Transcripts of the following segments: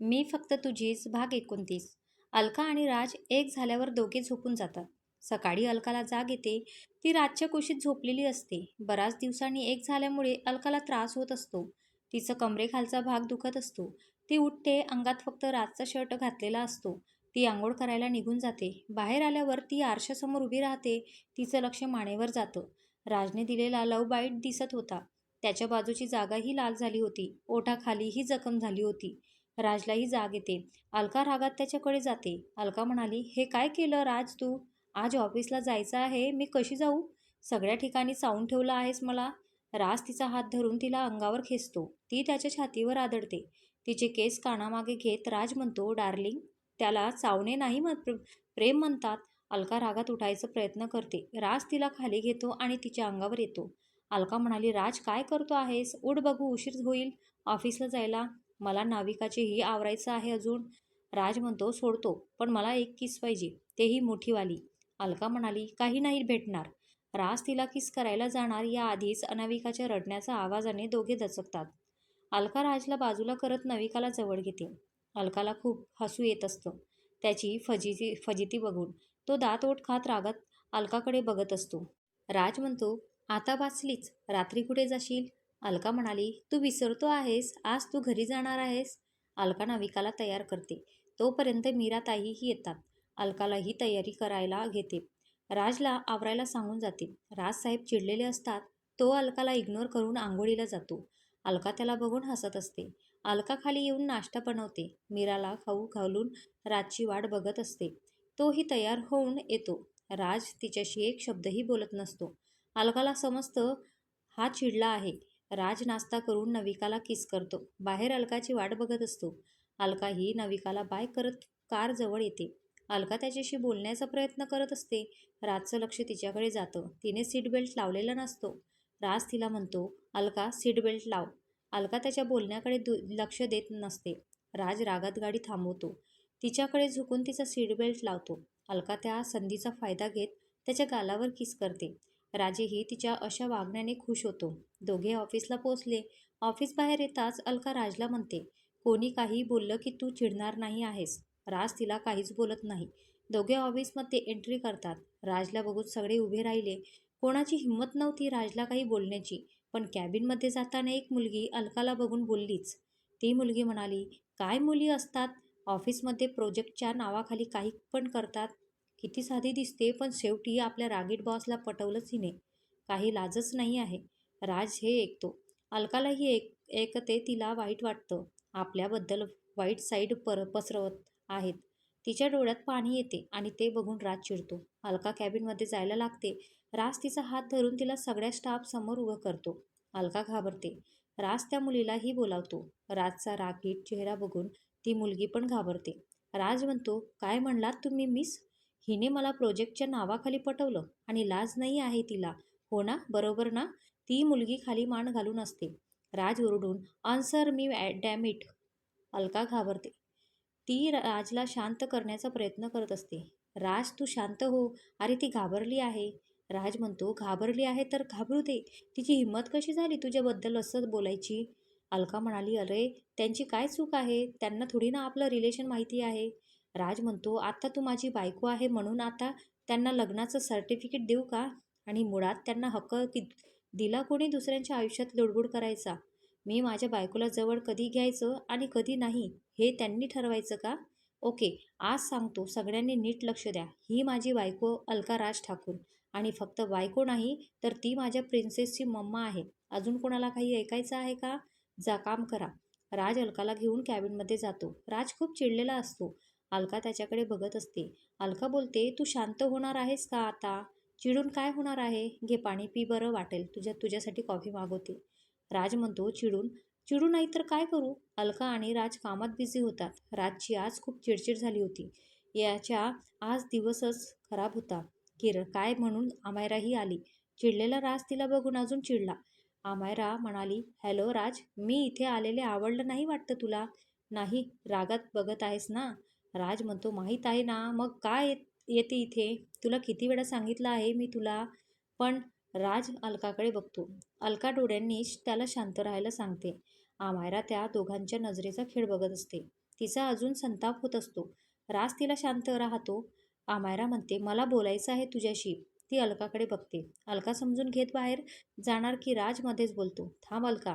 मी फक्त तुझीच भाग एकोणतीस. अलका आणि राज एक झाल्यावर दोघे झोपून जातात. सकाळी अलकाला जाग येते. ती रातच्या कुशीत झोपलेली असते. बराच दिवसांनी एक झाल्यामुळे अलकाला त्रास होत असतो. तिचं कमरेखालचा भाग दुखत असतो. ती उठते अंगात फक्त रातचा शर्ट घातलेला असतो. ती आंघोळ करायला निघून जाते. बाहेर आल्यावर ती आरशासमोर उभी राहते. तिचं लक्ष मानेवर जातं. राजने दिलेला लव बाईट दिसत होता. त्याच्या बाजूची जागाही लाल झाली होती. ओठाखालीही जखम झाली होती. राजलाही जाग येते. अलका रागात त्याच्याकडे जाते. अलका म्हणाली हे काय केलं राज तू? आज ऑफिसला जायचं आहे? मी कशी जाऊ? सगळ्या ठिकाणी चावून ठेवलं आहेस मला? राज तिचा हात धरून तिला अंगावर खेचतो. ती त्याच्या छातीवर आदळते. तिचे केस कानामागे घेत राज म्हणतो डार्लिंग त्याला चावणे नाही म्हण प्रेम म्हणतात. अलका रागात उठायचा प्रयत्न करते. राज तिला खाली घेतो आणि तिच्या अंगावर येतो. अलका म्हणाली राज काय करतो आहेस? उठ बघू उशीर होईल. ऑफिसला जायला मला नाविकाचेही आवरायचं आहे अजून. राज म्हणतो सोडतो पण मला एक किस पाहिजे. तेही मोठीवाली. अलका म्हणाली काही नाही भेटणार. राज तिला किस करायला जाणार या आधीच अनाविकाच्या रडण्याच्या आवाजाने दोघे दचकतात. अलका राजला बाजूला करत नविकाला जवळ घेते. अलकाला खूप हसू येत असतं. त्याची फजिती फजिती बघून तो दात ओठ खात रागत अलकाकडे बघत असतो. राज म्हणतो आता वाचलीच. रात्री कुठे जाशील? अलका म्हणाली तू विसरतो आहेस आज तू घरी जाणार आहेस. अलका नाविकाला तयार करते. तोपर्यंत मीराताईही येतात. अलकालाही तयारी करायला घेते. राजला आवरायला सांगून जाते. राजसाहेब चिडलेले असतात. तो अलकाला इग्नोर करून आंघोळीला जातो. अलका त्याला बघून हसत असते. अलका खाली येऊन नाश्ता बनवते. मीराला खाऊ घालून राजची वाट बघत असते. तोही तयार होऊन येतो. राज तिच्याशी एक शब्दही बोलत नसतो. अलकाला समजतं हा चिडला आहे. राज नाश्ता करून नविकाला किस करतो. बाहेर अलकाची वाट बघत असतो. अलका ही नविकाला बाय करत कार जवळ येते. अलका त्याच्याशी बोलण्याचा प्रयत्न करत असते. राजचं लक्ष तिच्याकडे जातं. तिने सीट बेल्ट लावलेला नसतो. राज तिला म्हणतो अलका सीट बेल्ट लाव. अलका त्याच्या बोलण्याकडे दु लक्ष देत नसते. राज रागात गाडी थांबवतो. तिच्याकडे झुकून तिचा सीट बेल्ट लावतो. अलका त्या संधीचा फायदा घेत त्याच्या गालावर किस करते. राजेही तिच्या अशा वागण्याने खुश होतो. दोघे ऑफिसला पोचले ऑफिस बाहेर येताच अलका राजला म्हणते कोणी काही बोललं की तू चिडणार नाही आहेस. राज तिला काहीच बोलत नाही. दोघे ऑफिसमध्ये एंट्री करतात. राजला बघून सगळे उभे राहिले. कोणाची हिंमत नव्हती राजला काही बोलण्याची पण कॅबिनमध्ये जाताना एक मुलगी अलकाला बघून बोललीच. ती मुलगी म्हणाली काय मुली असतात? ऑफिसमध्ये प्रोजेक्टच्या नावाखाली काही पण करतात? किती साधी दिसते पण शेवटी आपल्या रागीट बॉसला पटवलंच हिने. काही लाजच नाही आहे. राज हे ऐकतो. अलकालाही एक ऐकते तिला वाईट वाटतं. आपल्याबद्दल वाईट साईड पर पसरवत आहेत. तिच्या डोळ्यात पाणी येते आणि ते बघून राज चिडतो. अलका कॅबिनमध्ये जायला लागते. राज तिचा हात धरून तिला सगळ्या स्टाफ समोर उभं करतो. अलका घाबरते. राज त्या मुलीलाही बोलावतो. राजचा रागीट चेहरा बघून ती मुलगी पण घाबरते. राज म्हणतो काय म्हणलात तुम्ही मिस? हिने मला प्रोजेक्टच्या नावाखाली पटवलं आणि लाज नाही आहे तिला. हो ना? बरोबर ना? ती मुलगी खाली मान घालून असते. राज ओरडून आन्सर मी डॅमिट अलका घाबरते. ती राजला शांत करण्याचा प्रयत्न करत असते. राज तू शांत हो. अरे ती घाबरली आहे. राज म्हणतो घाबरली आहे तर घाबरू दे. तिची हिंमत कशी झाली तुझ्याबद्दल असं बोलायची? अलका म्हणाली अरे त्यांची काय चूक आहे? त्यांना थोडी ना आपलं रिलेशन माहिती आहे. राज म्हणतो आता तू माझी बायको आहे म्हणून आता त्यांना लग्नाचं सर्टिफिकेट देऊ का? आणि मुळात त्यांना हक्क कि दिला कोणी दुसऱ्यांच्या आयुष्यात लुडबुड करायचा? मी माझ्या बायकोला जवळ कधी घ्यायचं आणि कधी नाही हे त्यांनी ठरवायचं का? ओके आज सांगतो सगळ्यांनी नीट लक्ष द्या. ही माझी बायको अलका राज ठाकूर आणि फक्त बायको नाही तर ती माझ्या प्रिन्सेसची मम्मा आहे. अजून कोणाला काही ऐकायचं आहे का? जा काम करा. राज अलकाला घेऊन कॅबिनमध्ये जातो. राज खूप चिडलेला असतो. अलका त्याच्याकडे बघत असते. अलका बोलते तू शांत होणार आहेस का आता? चिडून काय होणार आहे? घे पाणी पी बरं वाटेल. तुझ्या तुझ्यासाठी कॉफी मागवते. राज म्हणतो चिडून? चिडू नाही तर काय करू? अलका आणि राज कामात बिझी होतात. राजची आज खूप चिडचिड झाली होती. याच्या आज दिवसच खराब होता. किरण काय म्हणून आमायराही आली? चिडलेला राज तिला बघून अजून चिडला. आमायरा म्हणाली हॅलो राज मी इथे आलेले आवडलं नाही वाटतं तुला? नाही रागात बघत आहेस ना? राज म्हणतो माहीत आहे ना मग काय येते इथे. तुला किती वेळा सांगितलं आहे मी तुला पण राज अलकाकडे बघतो. अलका डोळ्यांनी त्याला शांत राहायला सांगते. आमायरा त्या दोघांच्या नजरेचा खेळ बघत असते. तिचा अजून संताप होत असतो. राज तिला शांत राहतो. आमायरा म्हणते मला बोलायचं आहे तुझ्याशी. ती अलकाकडे बघते. अलका समजून घेत बाहेर जाणार की राजमध्येच बोलतो थांब अलका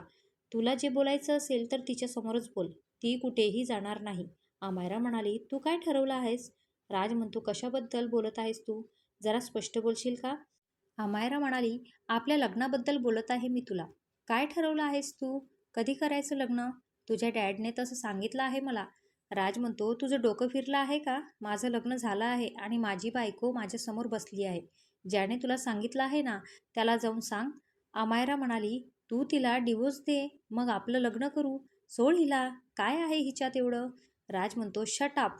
तुला जे बोलायचं असेल तर तिच्यासमोरच बोल. ती कुठेही जाणार नाही. आमायरा म्हणाली तू काय ठरवलं आहेस? राज म्हणतो कशाबद्दल बोलत आहेस तू? जरा स्पष्ट बोलशील का? अमायरा म्हणाली आपल्या लग्नाबद्दल बोलत आहे मी तुला. काय ठरवलं आहेस तू? कधी करायचं लग्न? तुझ्या डॅडने तसं सांगितलं आहे मला. राज म्हणतो तुझं डोकं फिरलं आहे का? माझं लग्न झालं आहे आणि माझी बायको माझ्यासमोर बसली आहे. ज्याने तुला सांगितलं आहे ना त्याला जाऊन सांग. अमायरा म्हणाली तू तिला डिवोर्स दे मग आपलं लग्न करू. सोड हिला. काय आहे हिच्यात एवढं? राज म्हणतो शट अप.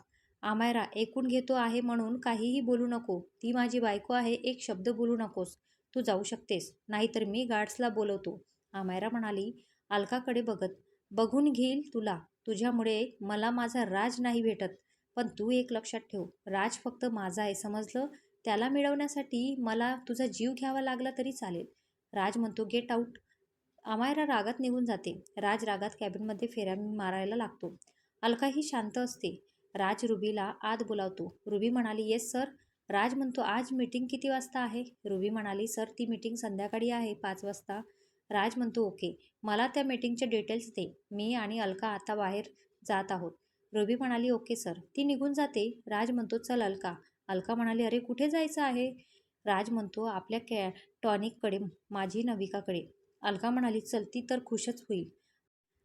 आमायरा ऐकून घेतो आहे म्हणून काहीही बोलू नको. ती माझी बायको आहे एक शब्द बोलू नकोस. तू जाऊ शकतेस नाहीतर मी गार्ड्सला बोलवतो. आमायरा म्हणाली अलकाकडे बघत बघून घेईल तुला. तुझ्यामुळे मला माझा राज नाही भेटत. पण तू एक लक्षात ठेव राज फक्त माझा आहे समजलं? त्याला मिळवण्यासाठी मला तुझा जीव घ्यावा लागला तरी चालेल. राज म्हणतो गेट आऊट. अमायरा रागात निघून जाते. राज रागात कॅबिनमध्ये फेऱ्या मारायला लागतो. अलका ही शांत असते. राज रुबीला आत बोलावतो. रुबी म्हणाली येस सर. राज म्हणतो आज मीटिंग किती वाजता आहे? रुबी म्हणाली सर ती मीटिंग संध्याकाळी आहे पाच वाजता. राज म्हणतो ओके मला त्या मीटिंगचे डिटेल्स दे. मी आणि अलका आता बाहेर जात आहोत. रुबी म्हणाली ओके सर. ती निघून जाते. राज म्हणतो चल अलका. अलका म्हणाली अरे कुठे जायचं आहे? राज म्हणतो आपल्या कॅ टॉनिककडे माझी नविकाकडे. अलका म्हणाली चल ती तर खुशच होईल.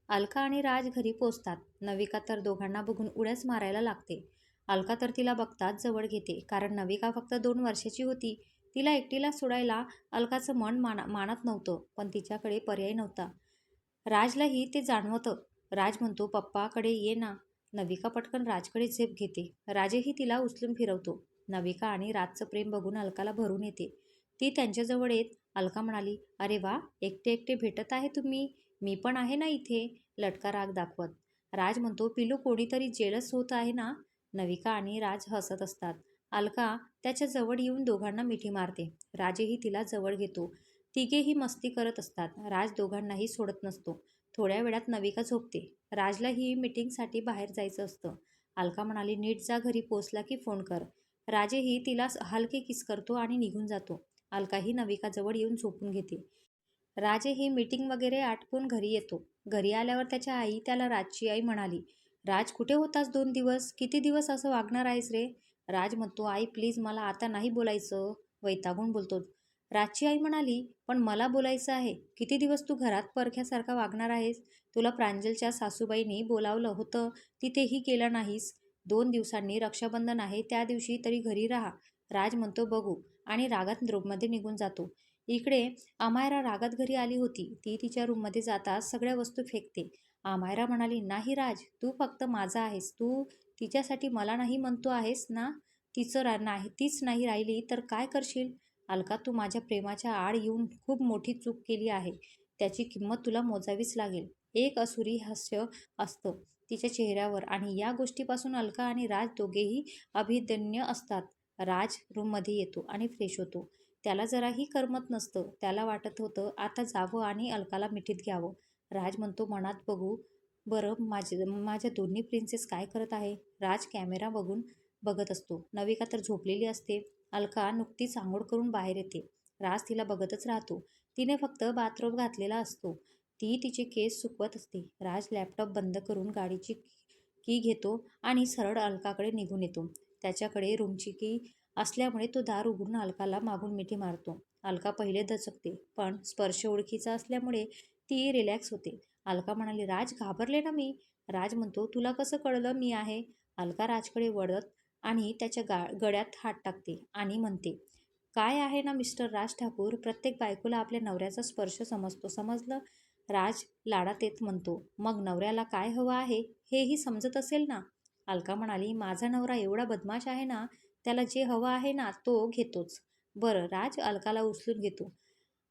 अलका आणि राज घरी पोचतात. नविका तर दोघांना बघून उड्याच मारायला लागते. अलका तर तिला बघताच जवळ घेते कारण नविका फक्त दोन वर्षाची होती. तिला एकटीला सोडायला अलकाचं मन माना मानत नव्हतं पण तिच्याकडे पर्याय नव्हता. राजलाही ते जाणवतं. राज म्हणतो पप्पाकडे ये ना. नविका पटकन राजकडे झेप घेते. राजेही तिला उचलून फिरवतो. नविका आणि राजचं प्रेम बघून अलकाला भरून येते. ती त्यांच्याजवळ येत अलका म्हणाली अरे वा एकटे एकटे भेटत आहे तुम्ही. मी पण आहे ना इथे लटका राग दाखवत. राज म्हणतो पिलू कोणीतरी जेलस होत आहे ना? नविका आणि राज हसत असतात. अलका त्याच्याजवळ येऊन दोघांना मिठी मारते. राजेही तिला जवळ घेतो. तिघेही मस्ती करत असतात. राज दोघांनाही सोडत नसतो. थोड्या वेळात नविका झोपते. राजलाही मिटिंगसाठी बाहेर जायचं असतं. अलका म्हणाली नीट जा घरी पोचला की फोन कर. राजेही तिला हलके किस करतो आणि निघून जातो. अलकाही नविकाजवळ येऊन झोपून घेते. राजे ही मीटिंग वगैरे आटपून घरी येतो. घरी आल्यावर त्याच्या आई त्याला राजची आई म्हणाली राज कुठे होतास दोन दिवस? किती दिवस असं वागणार आहेस रे? राज म्हणतो आई प्लीज मला आता नाही बोलायचं. वैतागून बोलतो. राजची आई म्हणाली पण मला बोलायचं आहे. किती दिवस तू घरात परख्यासारखा वागणार आहेस? तुला प्रांजलच्या सासूबाईंनी बोलावलं होतं तिथेही केलं नाहीस. दोन दिवसांनी रक्षाबंधन आहे त्या दिवशी तरी घरी राहा. राज म्हणतो बघू. आणि रागात रूममध्ये निघून जातो. इकडे अमायरा रागात घरी आली होती. ती तिच्या रूममध्ये जाताच सगळ्या वस्तू फेकते. अमायरा म्हणाली नाही राज तू फक्त माझा आहेस. तू तिच्यासाठी मला नाही म्हणतो आहेस ना? तिचं रा नाही तीच नाही राहिली तर काय करशील? अलका तू माझ्या प्रेमाच्या आड येऊन खूप मोठी चूक केली आहे. त्याची किंमत तुला मोजावीच लागेल. एक असुरी हास्य असतं तिच्या चेहऱ्यावर आणि या गोष्टीपासून अलका आणि राज दोघेही अभिदन्य असतात. राज रूममध्ये येतो आणि फ्रेश होतो. त्याला जराही करमत नसतं. त्याला वाटत होतं आता जावं आणि अलकाला मिठीत घ्यावं. राज म्हणतो मनात बघू बरं माझे माझ्या दोन्ही प्रिन्सेस काय करत आहे? राज कॅमेरा बघून बघत असतो. नविका तर झोपलेली असते. अलका नुकतीच आंघोळ करून बाहेर येते. राज तिला बघतच राहतो. तिने फक्त बाथरूम घातलेला असतो. ती तिचे केस सुकवत असते. राज लॅपटॉप बंद करून गाडीची की घेतो आणि सरळ अलकाकडे निघून येतो. त्याच्याकडे रूमची की असल्यामुळे तो दार उघडून अलकाला मागून मिठी मारतो. अलका पहिले दचकते पण स्पर्श ओळखीचा असल्यामुळे ती रिलॅक्स होते. अलका म्हणाली राज घाबरले ना मी? राज म्हणतो तुला कसं कळलं मी आहे? अलका राजकडे वळत आणि त्याच्या गा गळ्यात हात टाकते आणि म्हणते काय आहे ना मिस्टर राज ठाकूर? प्रत्येक बायकोला आपल्या नवऱ्याचा स्पर्श समजतो. समजलं? राज लाडात येत म्हणतो मग नवऱ्याला काय हवं आहे? हेही समजत असेल ना? अलका म्हणाली माझा नवरा एवढा बदमाश आहे ना त्याला जे हवं आहे ना तो घेतोच. बरं राज अलकाला उचलून घेतो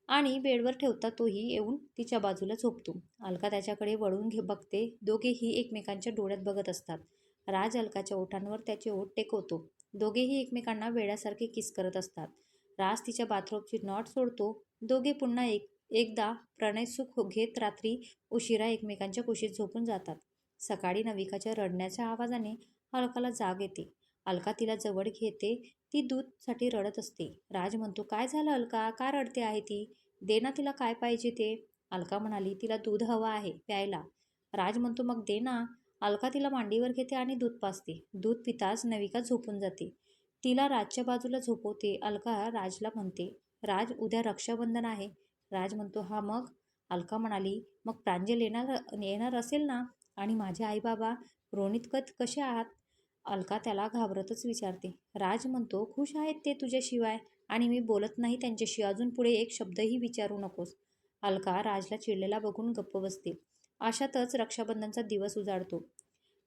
आणि बेडवर ठेवता तोही येऊन तिच्या बाजूला झोपतो. अलका त्याच्याकडे वळून घे बघते. दोघेही एकमेकांच्या डोळ्यात बघत असतात. राज अलकाच्या ओठांवर त्याचे ओठ टेकवतो. दोघेही एकमेकांना वेड्यासारखे किस करत असतात. राज तिच्या बाथरूमची नॉट सोडतो. दोघे पुन्हा एक एकदा प्रणय सुख हो घेत रात्री उशिरा एकमेकांच्या कुशीत झोपून जातात. सकाळी नविकाच्या रडण्याच्या आवाजाने अलकाला जाग येते. अलका तिला जवळ घेते. ती दूधसाठी रडत असते. राज म्हणतो काय झालं अलका? का रडते आहे ती? दे ना तिला काय पाहिजे ते. अलका म्हणाली तिला दूध हवं आहे प्यायला. राज म्हणतो मग दे ना. अलका तिला मांडीवर घेते आणि दूध पाजते. दूध पिताच नविका झोपून जाते. तिला राजच्या बाजूला झोपवते. अलका राजला म्हणते राज उद्या रक्षाबंधन आहे. राज म्हणतो हा मग? अलका म्हणाली मग प्रांजल येणार येणार असेल ना? आणि माझे आई बाबा रोनित कत कसे आहात? अलका त्याला घाबरतच विचारते. राज म्हणतो खुश आहेत ते तुझ्याशिवाय आणि मी बोलत नाही त्यांच्याशी. अजून पुढे एक शब्दही विचारू नकोस. अलका राजला चिडलेला बघून गप्प बसते. अशातच रक्षाबंधनचा दिवस उजाडतो.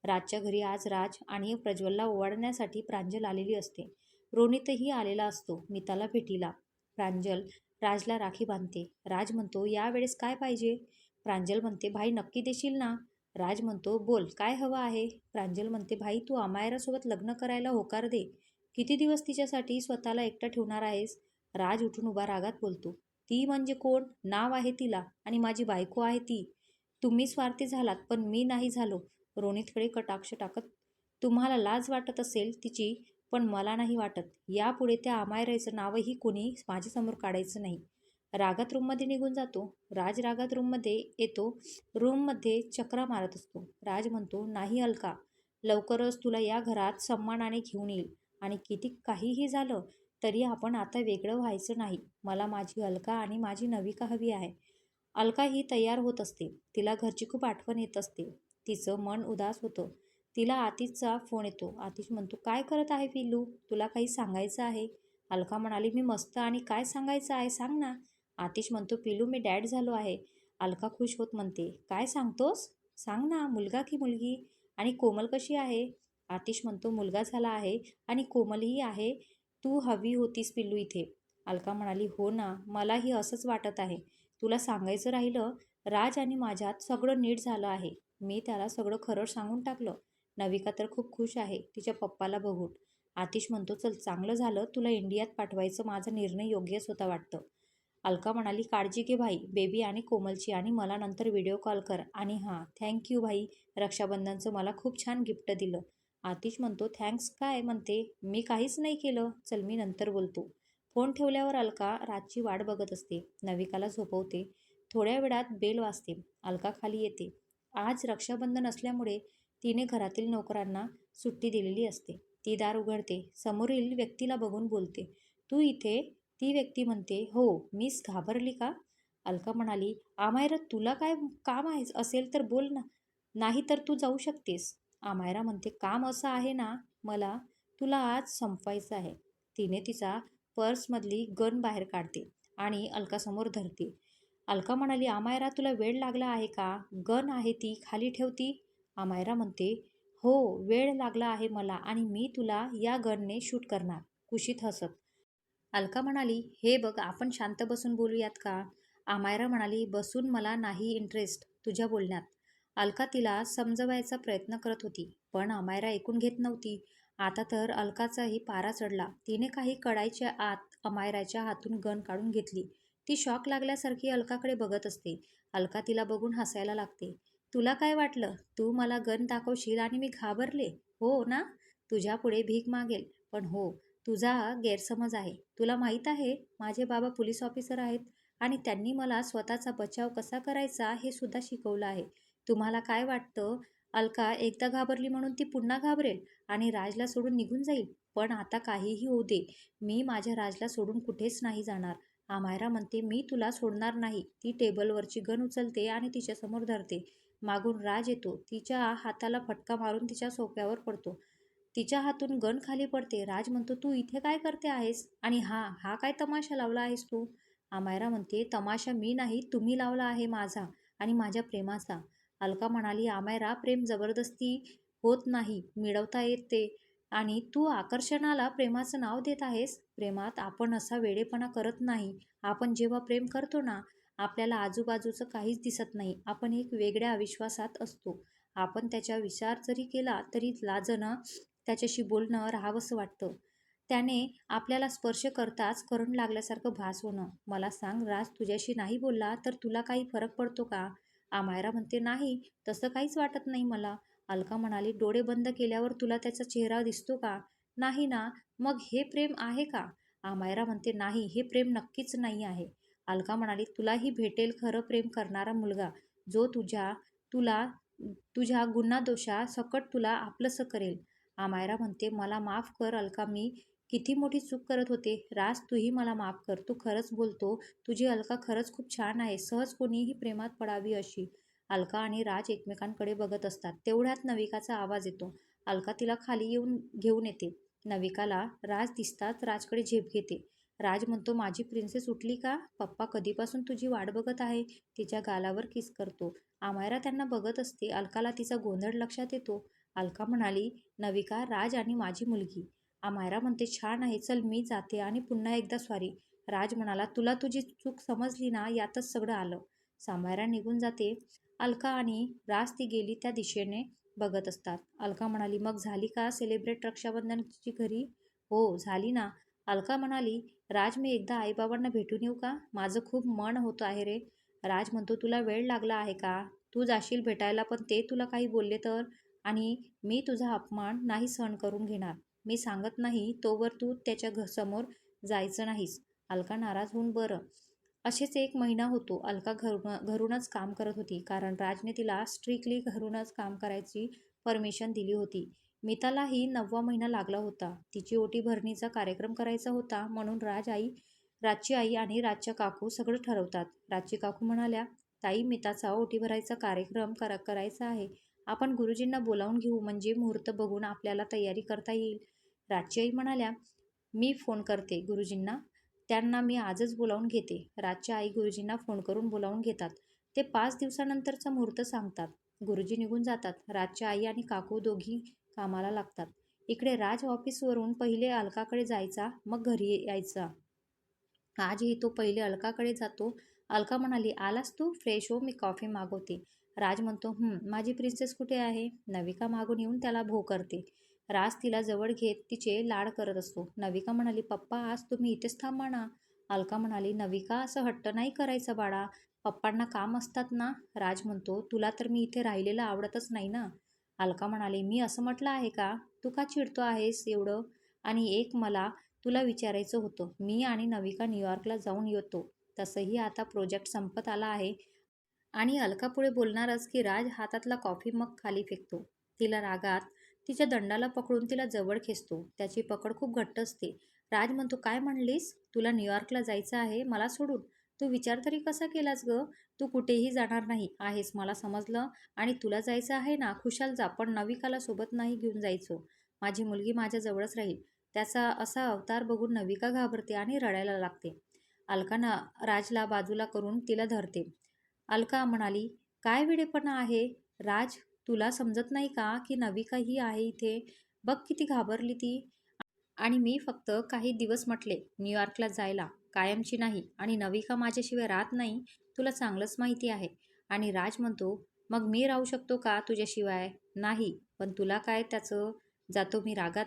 राजच्या घरी आज राज आणि प्रज्वलला ओवाडण्यासाठी प्रांजल आलेली असते. रोणीतही आलेला असतो. मिताला भेटीला. प्रांजल राजला राखी बांधते. राज म्हणतो यावेळेस काय पाहिजे? प्रांजल म्हणते भाई नक्की देशील ना? राज म्हणतो बोल काय हवं आहे? प्रांजल म्हणते भाई तू अमायरासोबत लग्न करायला होकार दे. किती दिवस तिच्यासाठी स्वतःला एकटा ठेवणार आहेस? राज उठून उभा रागात बोलतो ती म्हणजे कोण? नाव आहे तिला आणि माझी बायको आहे ती. तुम्ही स्वार्थी झालात पण मी नाही झालो. रोनितकडे कटाक्ष टाकत तुम्हाला लाज वाटत असेल तिची पण मला नाही वाटत. यापुढे त्या अमायराचं नावही कोणी माझ्यासमोर काढायचं नाही. रागात रूममध्ये निघून जातो. राज रागात रूममध्ये येतो. रूममध्ये चक्रा मारत असतो. राज म्हणतो नाही अलका लवकरच तुला या घरात सन्मानाने घेऊन येईल. आणि किती काहीही झालं तरी आपण आता वेगळं व्हायचं नाही. मला माझी अलका आणि माझी नविका हवी आहे. अलका ही तयार होत असते. तिला घरची खूप आठवण येत असते. तिचं मन उदास होतं. तिला आतिशचा फोन येतो. आतिश म्हणतो काय करत आहे पिल्लू? तुला काही सांगायचं आहे? अलका म्हणाली मी मस्त आणि काय सांगायचं आहे? सांग ना. आतिश म्हणतो पिल्लू मी डॅड झालो आहे. अलका खुश होत म्हणते काय सांगतोस? सांग ना मुलगा की मुलगी? आणि कोमल कशी आहे? आतिश म्हणतो मुलगा झाला आहे आणि कोमलही आहे. तू हवी होतीस पिल्लू इथे. अलका म्हणाली हो ना मलाही असंच वाटत आहे. तुला सांगायचं राहिलं राज आणि माझ्यात सगळं नीट झालं आहे. मी त्याला सगळं खरं सांगून टाकलं. नविका तर खूप खुश आहे तिच्या पप्पाला बघून. आतिश म्हणतो चल चांगलं झालं. तुला इंडियात पाठवायचं माझा निर्णय योग्यच होता वाटतं. अलका म्हणाली काळजी घे भाई बेबी आणि कोमलची आणि मला नंतर व्हिडिओ कॉल कर. आणि हां थँक्यू भाई रक्षाबंधनचं मला खूप छान गिफ्ट दिलं. आतिश म्हणतो थँक्स काय? म्हणते मी काहीच नाही केलं. चल मी नंतर बोलतो. फोन ठेवल्यावर अलका रातची वाट बघत असते. नविकाला झोपवते. थोड्या वेळात बेल वाजते. अलका खाली येते. आज रक्षाबंधन असल्यामुळे तिने घरातील नोकरांना सुट्टी दिलेली असते. ती दार उघडते. समोरील व्यक्तीला बघून बोलते तू इथे ती व्यक्ती म्हणते हो मीच घाबरली का? अलका म्हणाली आमायरा तुला काय काम आहे? असेल तर बोल ना. नाही तर तू जाऊ शकतेस. आमायरा म्हणते काम असं आहे ना मला तुला आज संपवायचं आहे. तिने तिचा पर्समधली गन बाहेर काढते आणि अलकासमोर धरते. अलका म्हणाली आमायरा तुला वेळ लागला आहे का? गन आहे ती खाली ठेवती आमायरा म्हणते हो वेळ लागला आहे मला आणि मी तुला या गनने शूट करणार. कुशीत हसत अलका म्हणाली हे बघ आपण शांत बसून बोलूयात का? आमायरा म्हणाली बसून मला नाही इंटरेस्ट तुझ्या बोलण्यात. अलका तिला समजवायचा प्रयत्न करत होती पण अमायरा ऐकून घेत नव्हती. आता तर अलकाचाही पारा चढला. तिने काही कडायच्या आत अमायराच्या हातून गण काढून घेतली. ती शॉक लागल्यासारखी अलकाकडे बघत असते. अलका तिला बघून हसायला लागते. तुला काय वाटलं? तू मला गण दाखवशील आणि मी घाबरले? हो ना? तुझ्यापुढे भीक मागेल. पण हो तुझा गैरसमज आहे. तुला माहीत आहे माझे बाबा पोलीस ऑफिसर आहेत आणि त्यांनी मला स्वतःचा बचाव कसा करायचा हे सुद्धा शिकवलं आहे. तुम्हाला काय वाटतं? अलका एकदा घाबरली म्हणून ती पुन्हा घाबरेल आणि राजला सोडून निघून जाईल? पण आता काहीही होऊ दे. मी माझ्या राजला सोडून कुठेच नाही जाणार. आमायरा म्हणते मी तुला सोडणार नाही. ती टेबलवरची गन उचलते आणि तिच्यासमोर धरते. मागून राज येतो. तिच्या हाताला फटका मारून तिच्या सोप्यावर पडतो. तिच्या हातून गण खाली पडते. राज म्हणतो तू इथे काय करते आहेस? आणि हा हा काय तमाशा लावला आहेस तू? आमायरा म्हणते तमाशा मी नाही तुम्ही लावला आहे माझा आणि माझ्या प्रेमाचा. अलका म्हणाली आमायरा प्रेम जबरदस्ती होत नाही मिळवता येते. आणि तू आकर्षणाला प्रेमाचं नाव देत आहेस? प्रेमात आपण असा वेडेपणा करत नाही. आपण जेव्हा प्रेम करतो ना आपल्याला आजूबाजूचं काहीच दिसत नाही. आपण एक वेगळ्या विश्वासात असतो. आपण त्याच्या विचार जरी केला तरी लाजणं त्याच्याशी बोलणं राहावंसं वाटतं. त्याने आपल्याला स्पर्श करताच करंट लागल्यासारखं भास होणं. मला सांग राज तुझ्याशी नाही बोलला तर तुला काही फरक पडतो का? आमायरा म्हणते नाही तसं काहीच वाटत नाही मला. अलका म्हणाली डोळे बंद केल्यावर तुला त्याचा चेहरा दिसतो का? नाही ना. मग हे प्रेम आहे का? आमायरा म्हणते नाही हे प्रेम नक्कीच नाही आहे. अलका म्हणाली तुलाही भेटेल खरं प्रेम करणारा मुलगा. जो तुझ्या तुला तुझ्या गुन्हा सकट तुला आपलंसं करेल. आमायरा म्हणते मला माफ कर अलका मी किती मोठी चूक करत होते. राज तूही मला माफ कर. तू खरंच बोलतो. तुझी अलका खरंच खूप छान आहे. सहज कोणीही प्रेमात पडावी अशी अलका आणि राज एकमेकांकडे बघत असतात. तेवढ्यात नविकाचा आवाज येतो. अलका तिला खाली येऊन घेऊन येते. नविकाला राज दिसतात राजकडे झेप घेते. राज म्हणतो माझी प्रिन्सेस उठली का? पप्पा कधीपासून तुझी वाट बघत आहे? तिच्या गालावर किस करतो? आमायरा त्यांना बघत असते. अलकाला तिचा गोंधळ लक्षात येतो. अलका म्हणाली नविका राज आणि माझी मुलगी. आमायरा म्हणते छान आहे चल मी जाते आणि पुन्हा एकदा स्वारी. राज म्हणाला तुला तुझी चूक समजली ना यातच सगळं आलं सामायरा निघून जाते. अलका आणि राज ती गेली त्या दिशेने बघत असतात. अलका म्हणाली मग झाली का सेलिब्रेट रक्षाबंधनची घरी हो झाली ना अलका म्हणाली राज मी एकदा आईबाबांना भेटून येऊ का? माझं खूप मन होतं आहे रे. राज म्हणतो तुला वेळ लागला आहे का? तू जाशील भेटायला पण ते तुला काही बोलले तर? आणि मी तुझा अपमान नाही सहन करून घेणार. मी सांगत नाही तोवर तू त्याच्या घ समोर जायचं नाहीस. अलका नाराज होऊन बरं. असेच एक महिना होतो. अलका घरून घरूनच काम करत होती. कारण राजने तिला स्ट्रिक्टली घरूनच काम करायची परमिशन दिली होती. मितालाही नववा महिना लागला होता. तिची ओटी भरणीचा कार्यक्रम करायचा होता म्हणून राज आई राजची आई आणि राजच्या काकू सगळं ठरवतात. राजची काकू म्हणाल्या ताई मिताचा ओटी भरायचा कार्यक्रम करा करायचा आहे. आपण गुरुजींना बोलावून घेऊ म्हणजे मुहूर्त बघून आपल्याला तयारी करता येईल. राजची आई म्हणाल्या मी फोन करते गुरुजींना. त्यांना मी आजच बोलावून घेते. राजच्या आई गुरुजींना फोन करून बोलावून घेतात. ते पाच दिवसानंतरचा मुहूर्त सांगतात. गुरुजी निघून जातात. राजच्या आई आणि काकू दोघी कामाला लागतात. इकडे राज ऑफिसवरून पहिले अलकाकडे जायचा मग घरी यायचा. आजही तो पहिले अलकाकडे जातो. अलका म्हणाली आलास तू? फ्रेश हो मी कॉफी मागवते. राज म्हणतो माझी प्रिन्सेस कुठे आहे? नविका मागून येऊन त्याला भो करते. राज तिला जवळ घेत तिचे लाड करत असतो. नविका म्हणाली पप्पा आज तुम्ही इथेच थांबा ना. अलका म्हणाली नविका असं हट्ट नाही करायचं बाळा. पप्पांना काम असतात ना. राज म्हणतो तुला तर मी इथे राहिलेलं आवडतच नाही ना. अलका म्हणाली मी असं म्हटलं आहे का? तू का चिडतो आहेस एवढं? आणि एक मला तुला विचारायचं होतं. मी आणि नविका न्यूयॉर्कला जाऊन येतो. तसंही आता प्रोजेक्ट संपत आला आहे. आणि अलका पुढे बोलणारच की राज हातातला कॉफी मग खाली फेकतो. तिला रागात तिच्या दंडाला पकडून तिला जवळ खेचतो. त्याची पकड खूप घट्ट असते. राज म्हणतो काय म्हणलीस? तुला न्यूयॉर्कला जायचं आहे? मला सोडून? तू विचार तरी कसा केलास ग? तू कुठेही जाणार नाही. आहेस मला समजलं. आणि तुला जायचं आहे ना? खुशाल जा. पण नविकाला सोबत नाही घेऊन जायचो. माझी मुलगी माझ्याजवळच राहील. त्याचा असा अवतार बघून नविका घाबरते आणि रडायला लागते. अलका राजला बाजूला करून तिला धरते. अलका म्हणाली काय वेडेपणा आहे? राज तुला समजत नाही का की नविका ही आहे इथे? बघ किती घाबरली ती. आणि मी फक्त काही दिवस म्हटले न्यूयॉर्कला जायला. कायमची नाही. आणि नविका माझ्याशिवाय राहत नाही. तुला चांगलंच माहिती आहे. आणि राज म्हणतो मग मी राहू शकतो का तुझ्याशिवाय? नाही. पण तुला काय त्याचं? जातो मी रागात.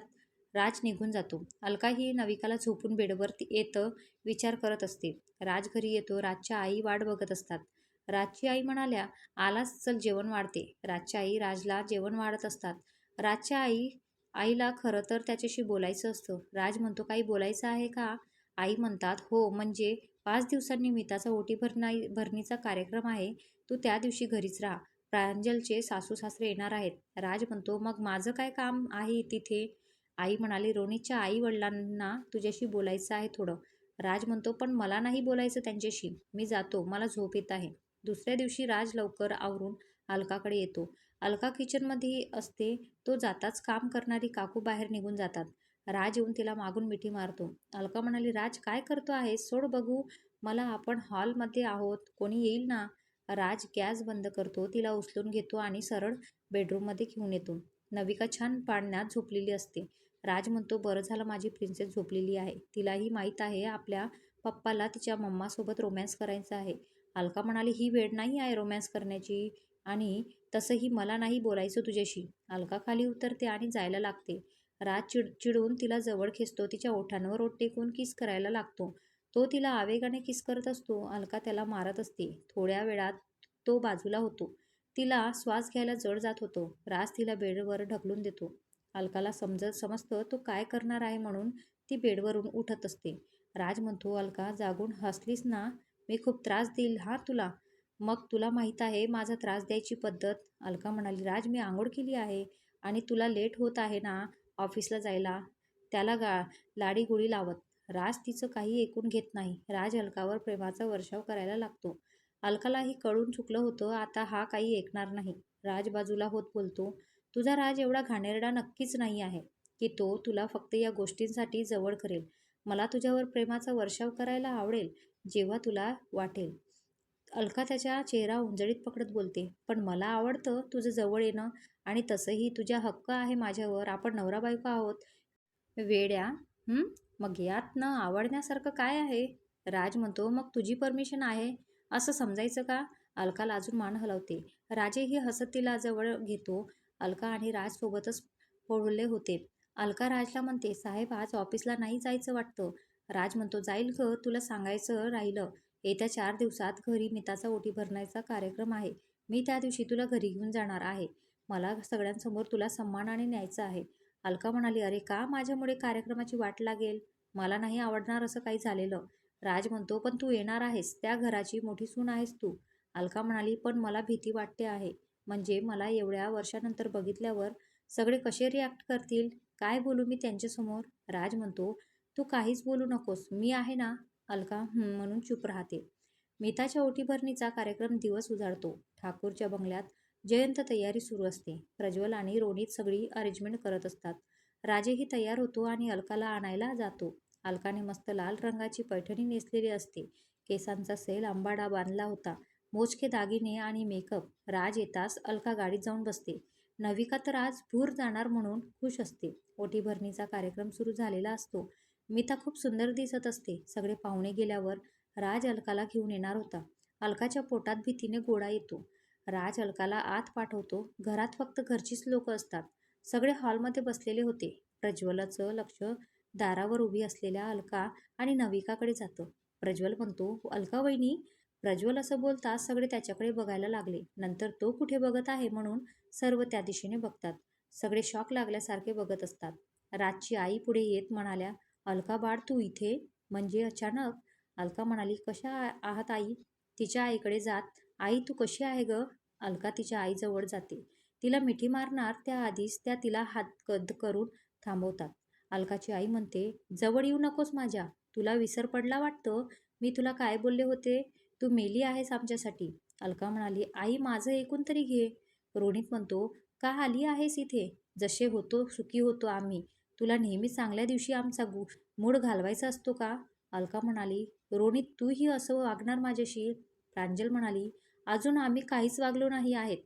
राज निघून जातो. अलका ही नविकाला झोपून बेडवर येतं विचार करत असते. राज घरी येतो. राजच्या आई वाट बघत असतात. राजची आई म्हणाल्या आलाच चल जेवण वाढते. राजच्या आई राजला जेवण वाढत असतात. राजच्या आई आईला खरं तर त्याच्याशी बोलायचं असतं. राज म्हणतो काही बोलायचं आहे का? आई म्हणतात हो म्हणजे पाच दिवसांनी मिताचा ओटी भरणाई भरणीचा कार्यक्रम आहे. तू त्या दिवशी घरीच राहा. प्रांजलचे सासू सासरे येणार आहेत. राज म्हणतो मग माझं काय काम आहे तिथे? आई म्हणाली रोनीच्या आई वडिलांना तुझ्याशी बोलायचं आहे थोडं. राज म्हणतो पण मला नाही बोलायचं त्यांच्याशी. मी जातो. मला झोप येत आहे. दुसऱ्या दिवशी राज लवकर आवरून अलकाकडे येतो. अलका किचनमध्ये असते तो जाताच काम करणारी काकू बाहेर निघून जातात. राज येऊन तिला मागून मिठी मारतो. अलका म्हणाली राज काय करतो आहे सोड बघू. मला आपण हॉलमध्ये आहोत. कोणी येईल ना? राज गॅस बंद करतो तिला उचलून घेतो आणि सरळ बेडरूममध्ये घेऊन येतो. नविका छान पाण्यात झोपलेली असते. राज म्हणतो बरं झालं माझी प्रिन्सेस झोपलेली आहे. तिलाही माहीत आहे आपल्या पप्पाला तिच्या मम्मासोबत रोमॅन्स करायचा आहे. अलका म्हणाली ही वेळ नाही आहे रोमॅन्स करण्याची आणि तसंही मला नाही बोलायचं तुझ्याशी. अलका खाली उतरते आणि जायला लागते. राज चिड चिडून तिला जवळ खेचतो. तिच्या ओठांवर ओठ टेकून किस करायला लागतो. तो तिला आवेगाने किस करत असतो. अलका त्याला मारत असते. थोड्या वेळात तो बाजूला होतो. तिला श्वास घ्यायला जड जात होतो. राज तिला बेडवर ढकलून देतो. अलकाला समजत समजतं तो काय करणार आहे म्हणून ती बेडवरून उठत असते. राज म्हणतो अलका जागून हसलीस ना मी खूप त्रास देईल. हा तुला. मग तुला माहीत आहे माझा त्रास द्यायची पद्धत. अलका म्हणाली राज मी आंघोळ केली आहे आणि तुला लेट होत आहे ना ऑफिसला जायला? त्याला गा लाडी गोळी लावत. राज तिचं काही ऐकून घेत नाही. राज अलकावर प्रेमाचा वर्षाव करायला लागतो. अलकालाही कळून चुकलं होतं आता हा काही ऐकणार नाही. राज बाजूला होत बोलतो तुझा राज एवढा घाणेरडा नक्कीच नाही आहे की तो तुला फक्त या गोष्टींसाठी जवळ करेल. मला तुझ्यावर प्रेमाचा वर्षाव करायला आवडेल. जेव्हा तुला वाटेल. अलका त्याच्या चेहरा उंजळीत पकडत बोलते पण मला आवडतं तुझं जवळ येणं आणि तसंही तुझ्या हक्क आहे माझ्यावर. आपण नवरा बायको आहोत. वेड्या मग यात न आवडण्यासारखं काय आहे राज म्हणतो मग तुझी परमिशन आहे. असं समजायचं का अलका लाजून मान हलवते. राजेही हसत तिला जवळ घेतो. अलका आणि राज सोबतच पळले होते. अलका राजला म्हणते साहेब आज ऑफिसला नाही जायचं वाटतं. राज म्हणतो जाईल ग तुला सांगायचं राहिलं. येत्या चार दिवसात घरी मिताचा ओटी भरण्याचा कार्यक्रम आहे. मी त्या दिवशी तुला घरी घेऊन जाणार आहे. मला सगळ्यांसमोर तुला सन्मानाने न्यायचं आहे. अलका म्हणाली अरे का माझ्यामुळे कार्यक्रमाची वाट लागेल? मला नाही आवडणार असं काही झालेलं. राज म्हणतो पण तू येणार आहेस. त्या घराची मोठी सून आहेस तू. अलका म्हणाली पण मला भीती वाटते आहे. म्हणजे मला एवढ्या वर्षानंतर बघितल्यावर सगळे कसे रिॲक्ट करतील? काय बोलू मी त्यांच्यासमोर? राज म्हणतो तू काहीच बोलू नकोस. मी आहे ना अलका? म्हणून चूप राहते. मिताच्या ओटीभरणीचा कार्यक्रम दिवस उजाडतो. ठाकूरच्या बंगल्यात जयंत तयारी सुरू असते. प्रज्वल आणि रोनित सगळी अरेंजमेंट करत असतात. राजेही तयार होतो आणि अलकाला आणायला जातो. अलकाने मस्त लाल रंगाची पैठणी नेसलेली असते. केसांचा सेल आंबाडा बांधला होता. मोजके दागिने आणि मेकअप राज येताच अलका गाडीत जाऊन बसते. नविका तर आज भूर जाणार म्हणून खुश असते. ओटीभरणीचा कार्यक्रम सुरू झालेला असतो. मिता खूप सुंदर दिसत असते. सगळे पाहुणे गेल्यावर राज अलकाला घेऊन येणार होता. अलकाच्या पोटात भीतीने गोळा येतो. राज अलकाला आत पाठवतो. घरात फक्त घरचीच लोक असतात. सगळे हॉलमध्ये बसलेले होते. प्रज्वलाचं लक्ष दारावर उभी असलेल्या अलका आणि नविकाकडे जातं. प्रज्वल म्हणतो अलका वहिनी प्रज्वल असं बोलता सगळे त्याच्याकडे बघायला लागले. नंतर तो कुठे बघत आहे म्हणून सर्व त्या दिशेने बघतात. सगळे शॉक लागल्यासारखे बघत असतात. राजची आई पुढे येत म्हणाल्या अलका बाळ तू इथे? म्हणजे अचानक? अलका म्हणाली कशा आहात आई? तिच्या आईकडे जात. आई तू कशी आहे ग? अलका तिच्या आईजवळ जाते. तिला मिठी मारणार त्याआधीच त्या तिला हात कद करून थांबवतात. अलकाची आई म्हणते जवळ येऊ नकोस माझ्या. तुला विसर पडला वाटतं? मी तुला काय बोलले होते? तू मेली आहेस आमच्यासाठी. अलका म्हणाली आई माझं ऐकून तरी घे. रोणित म्हणतो का आली आहेस इथे? जसे होतो सुखी होतो आम्ही. तुला नेहमी चांगल्या दिवशी आमचा गु मूड घालवायचा असतो का? अलका म्हणाली. रोनी तूही असं वागणार माझ्याशी? प्रांजल म्हणाली. अजून आम्ही काहीच वागलो नाही आहेत.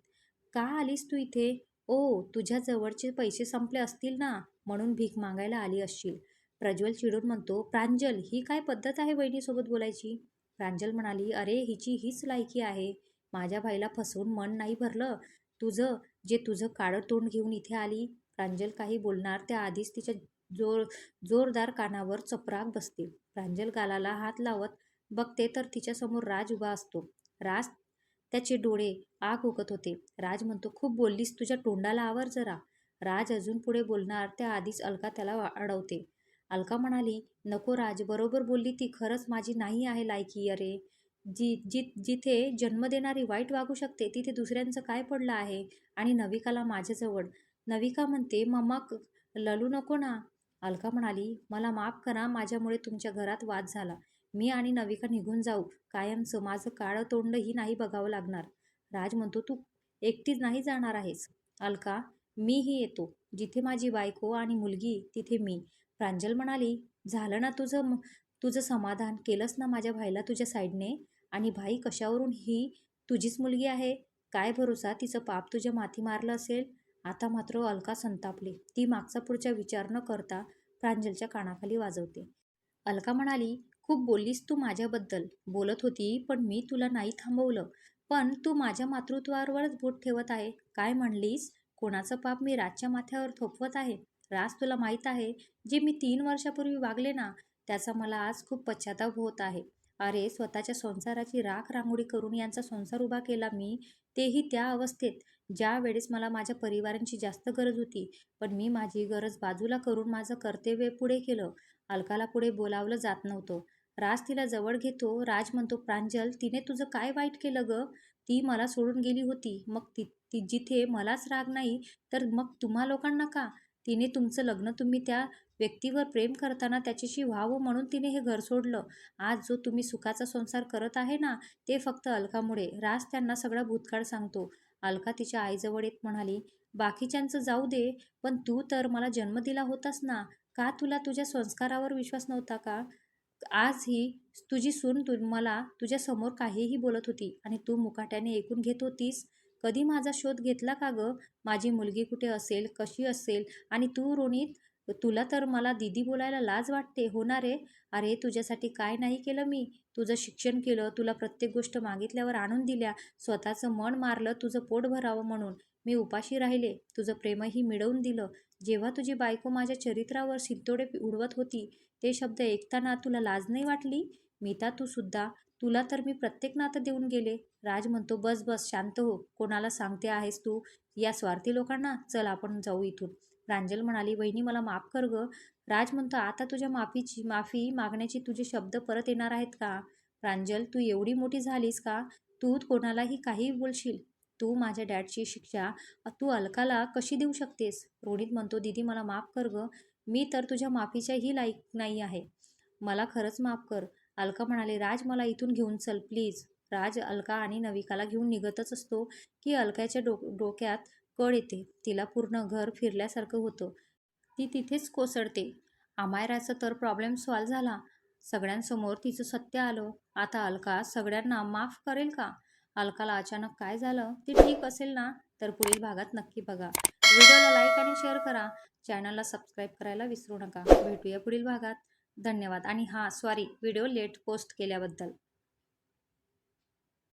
का आलीस तू इथे? ओ तुझ्या जवळचे पैसे संपले असतील ना? म्हणून भीक मागायला आली असशील. प्रज्वल चिडून म्हणतो प्रांजल ही काय पद्धत आहे बहिणीसोबत बोलायची? प्रांजल म्हणाली अरे हिची हीच लायकी आहे. माझ्या भाईला फसवून मन नाही भरलं. तुझं जे तुझं काळं तोंड घेऊन इथे आली प्रांजल काही बोलणार त्याआधीच तिच्या जोर जोरदार कानावर चपराक बसते प्रांजल गालाला हात लावत बघते तर तिच्यासमोर राज उभा असतो. राज त्याचे डोळे आग उगत होते. राज म्हणतो खूप बोललीस तुझ्या तोंडाला आवर जरा. राज अजून पुढे बोलणार त्याआधीच अलका त्याला वा- अडवते. अलका म्हणाली नको राज बरोबर बोलली ती खरंच माझी नाही आहे लायकी अरे. जी जी जिथे जन्म देणारी वाईट वागू शकते तिथे दुसऱ्यांचं काय पडलं आहे? आणि नविकाला माझ्याजवळ. नविका म्हणते मम्मा क- ललू नको ना. अलका म्हणाली मला माफ करा माझ्यामुळे तुमच्या घरात वाद झाला. मी आणि नविका निघून जाऊ. कायमचं माझं काळं तोंडही नाही बघावं लागणार. राज म्हणतो तू एकटीच नाही जाणार आहेस. अलका मीही येतो. जिथे माझी बायको आणि मुलगी तिथे मी. प्रांजल म्हणाली झालं ना तुझं तुझं समाधान? केलंस ना माझ्या भाईला तुझ्या साईडने? आणि भाई कशावरून ही तुझीच मुलगी आहे? काय भरोसा? तिचं पाप तुझ्या माथी मारलं असेल? आता मात्र अलका संतापली. ती मागचा पुढचा विचार न करता प्रांजलच्या कानाखाली वाजवते. अलका म्हणाली खूप बोललीस तू माझ्याबद्दल. बोलत होती पण मी तुला नाही थांबवलं. पण तू माझ्या मातृत्वावरच बोट ठेवत आहे. काय म्हणलीस? कोणाचं पाप मी राजच्या माथ्यावर थोपवत आहे? राज तुला माहीत आहे जे मी तीन वर्षापूर्वी वागले ना त्याचा मला आज खूप पश्चाताप होत आहे. अरे स्वतःच्या संसाराची राख रांगोळी करून यांचा संसार उभा केला मी तेही त्या अवस्थेत. ज्या वेळेस मला माझ्या परिवारांची जास्त गरज होती पण मी माझी गरज बाजूला करून माझं कर्तव्य पुढे केलं. अलकाला पुढे बोलावलं जात नव्हतं. राज तिला जवळ घेतो. राज म्हणतो प्रांजल तिने तुझं काय वाईट केलं ग? ती मला सोडून गेली होती. मग ती ती जिथे मलाच राग नाही तर मग तुम्हा लोकांना का? तिने तुमचं लग्न तुम्ही त्या व्यक्तीवर प्रेम करताना त्याच्याशी व्हावं म्हणून तिने हे घर सोडलं. आज जो तुम्ही सुखाचा संसार करत आहे ना ते फक्त अलकामुळे. राज त्यांना सगळा भूतकाळ सांगतो. अलका तिच्या आईजवळ येत म्हणाली बाकीच्यांचं जाऊ दे पण तू तर मला जन्म दिला होतास ना का तुला तुझ्या संस्कारावर विश्वास नव्हता का? आज ही तुझी सून तु मला तुझ्यासमोर काहीही बोलत होती आणि तू मुकाट्याने ऐकून घेत होतीस. कधी माझा शोध घेतला का ग? माझी मुलगी कुठे असेल कशी असेल? आणि तू रोनीत तुला तर मला दीदी बोलायला लाज वाटते होणार आहे अरे तुझ्यासाठी काय नाही केलं मी? तुझं शिक्षण केलं तुला प्रत्येक गोष्ट मागितल्यावर आणून दिल्या स्वतःचं मन मारलं तुझं पोट भरावं म्हणून. मी उपाशी राहिले तुझं प्रेमही मिळवून दिलं. जेव्हा तुझी बायको माझ्या चरित्रावर सिद्धोडे उडवत होती ते शब्द ऐकताना तुला लाज नाही वाटली? मीता तू सुद्धा? तुला तर मी प्रत्येक नातं देऊन गेले. राज म्हणतो बस बस शांत हो. कोणाला सांगते आहेस तू? या स्वार्थी लोकांना चल आपण जाऊ इथून. प्रांजल म्हणाली वहिनी मला माफ कर ग. राज म्हणतो आता तुझ्या माफीची माफी मागण्याची तुझे शब्द परत येणार आहेत का? प्रांजल तू एवढी मोठी झालीस का? तू कोणालाही काही बोलशील? तू माझ्या डॅडची शिक्षा तू अलकाला कशी देऊ शकतेस? रोहित म्हणतो दीदी मला माफ कर ग. मी तर तुझ्या माफीच्याही लायक नाही आहे. मला खरंच माफ कर. अलका म्हणाले राज मला इथून घेऊन चल प्लीज. राज अलका आणि नविकाला घेऊन निघतच असतो की अलकाच्या डो डोक्यात कळ येते. तिला पूर्ण घर फिरल्यासारखं होतं. ती तिथेच कोसळते. अमायराचा तर प्रॉब्लेम सॉल्व झाला. सगळ्यांसमोर तिचं सत्य आलं. आता अलका सगळ्यांना माफ करेल का? अलकाला अचानक काय झालं? ते ठीक असेल ना? तर पुढील भागात नक्की बघा. व्हिडिओला लाईक आणि शेअर करा. चॅनलला सबस्क्राईब करायला विसरू नका. भेटूया पुढील भागात. धन्यवाद. आणि हां सॉरी व्हिडिओ लेट पोस्ट केल्याबद्दल.